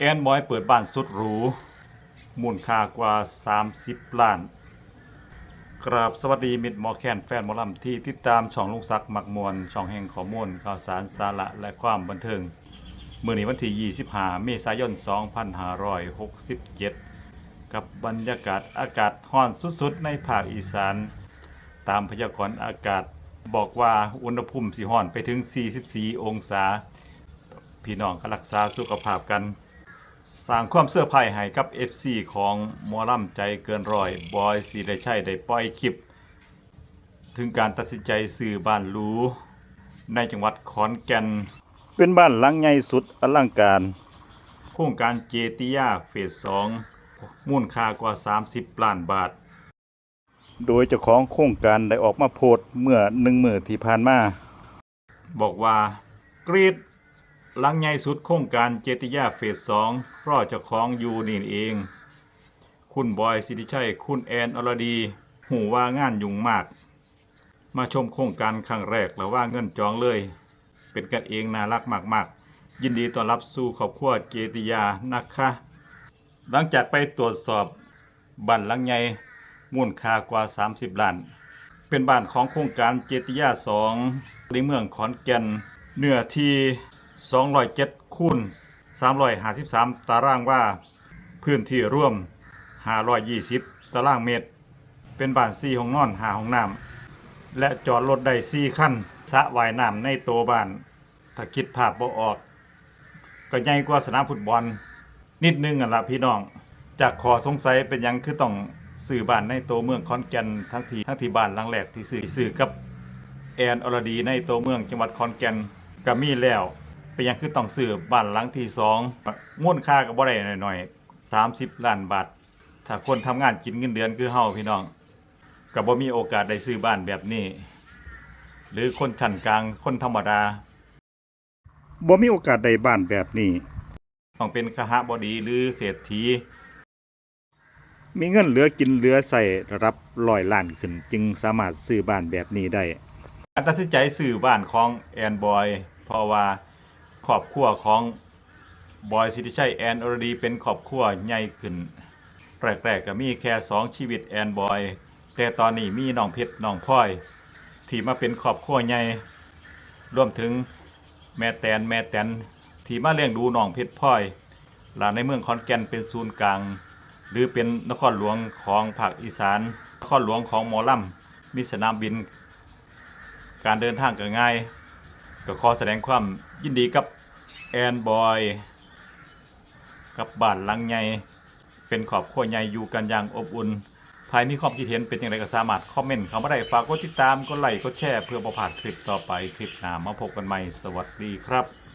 แอนบอยเปิดบ้านสุดหรูมูลค่ากว่า 30 ล้าน กราบสวัสดีมิตรมอแคนแฟนมอลำที่ติดตามช่องลุงซักหมักมวลช่องแห่งข้อมูลข่าวสารสาระและความบันเทิงมื่อนี้วันที่ 25 เมษายน 2567 กับบรรยากาศอากาศร้อนสุดๆ ในภาคอีสาน ตามพยากรณ์อากาศบอกว่าอุณหภูมิสิร้อนไปถึง 44 องศา พี่น้องก็รักษาสุขภาพกัน สร้างความเสื้อร์ไผ่ให้กับ FC ของหมอลำใจเกินร้อยบอยสีได้ใช่ได้ปล่อยคลิป ถึงการตัดสินใจซื้อบ้านหรูในจังหวัดขอนแก่น เป็นบ้านหลังใหญ่สุดอลังการ โครงการเจติยาเฟส2มูลค่ากว่า 30 ล้านบาท โดยเจ้าของโครงการได้ออกมาโพสต์เมื่อหนึ่งมือที่ผ่านมา บอกว่ากรีด หลังใหญ่สุดโครงการเจติยาเฟส2รอเจ้าของอยู่นี่เอง คุณบอยสิริชัย คุณแอนอรดี หูว่างานยุ่งมาก มาชมโครงการครั้งแรกแล้วว่าเงินจองเลย เป็นกันเองน่ารักมากๆ ยินดีต้อนรับสู่ครอบครัวเจติยานะคะ หลังจากไปตรวจสอบบ้านหลังใหญ่มูลค่ากว่า 30 ล้าน เป็นบ้านของโครงการเจติยา2ในเมืองขอนแก่นเนื้อที่ 207คูณ353 ตารางว่า พื้นที่ร่วม 520 ตารางเมตร เป็นบ้าน4ห้องนอน5ห้องน้ำและจอดรถได้4คันสระว่ายน้ำในโตบ้าน ถ้าคิดภาพบ่ออก ก็ใหญ่กว่าสนามฟุตบอล นิดนึงอะละพี่น้อง จากขอสงสัยเป็นยังคือต้องซื้อบ้านในโตเมืองขอนแก่นทั้งทีทั้งที่บ้านหลังแรกที่ซื้อซื้อกับแอนอรดีในโตเมืองจังหวัดขอนแก่นก็มีแล้ว เป็นหยังคือต้องซื้อบ้านหลังที่สองมูลค่าก็บ่ได้หน่อยๆ30ล้านบาทถ้าคนทำงานกินเงินเดือนคือเฮาพี่น้องก็บ่มีโอกาสได้ซื้อบ้านแบบนี้ หรือคนชั้นกลางคนธรรมดาบ่มีโอกาสได้บ้านแบบนี้ ต้องเป็นคหบดีหรือเศรษฐี มีเงินเหลือกินเหลือใส่ระดับร้อยล้านขึ้น จึงสามารถซื้อบ้านแบบนี้ได้การตัดสินใจซื้อบ้านของแอนบอยเพราะว่า ครอบครัวของบอยสิทธิชัยแอนอรดีเป็นครอบครัวใหญ่ขึ้นแรกๆก็มีแค่สองชีวิตแอนบอยแต่ตอนนี้มีน้องเพชรน้องพลอยที่มาเป็นครอบครัวใหญ่รวมถึงแม่แตนแม่แตนที่มาเลี้ยงดูน้องเพชรพลอยหลานในเมืองขอนแก่นเป็นศูนย์กลาง หรือเป็นนครหลวงของภาคอีสานนครหลวงของหมอลำมีสนามบิน การเดินทางก็ง่ายก็ขอแสดงความยินดีกับ แอนบอยกับบ้านหลังใหญ่เป็นขอบครัวใหญ่อยู่กันอย่างอบอุ่นภายมีความคิดเห็นเป็นอย่างไรก็สามารถคอมเมนต์เข้ามาได้ฝากกดติดตามกดไลค์กดแชร์เพื่อประพาดคลิปต่อไปคลิปหน้ามาพบกันใหม่สวัสดีครับ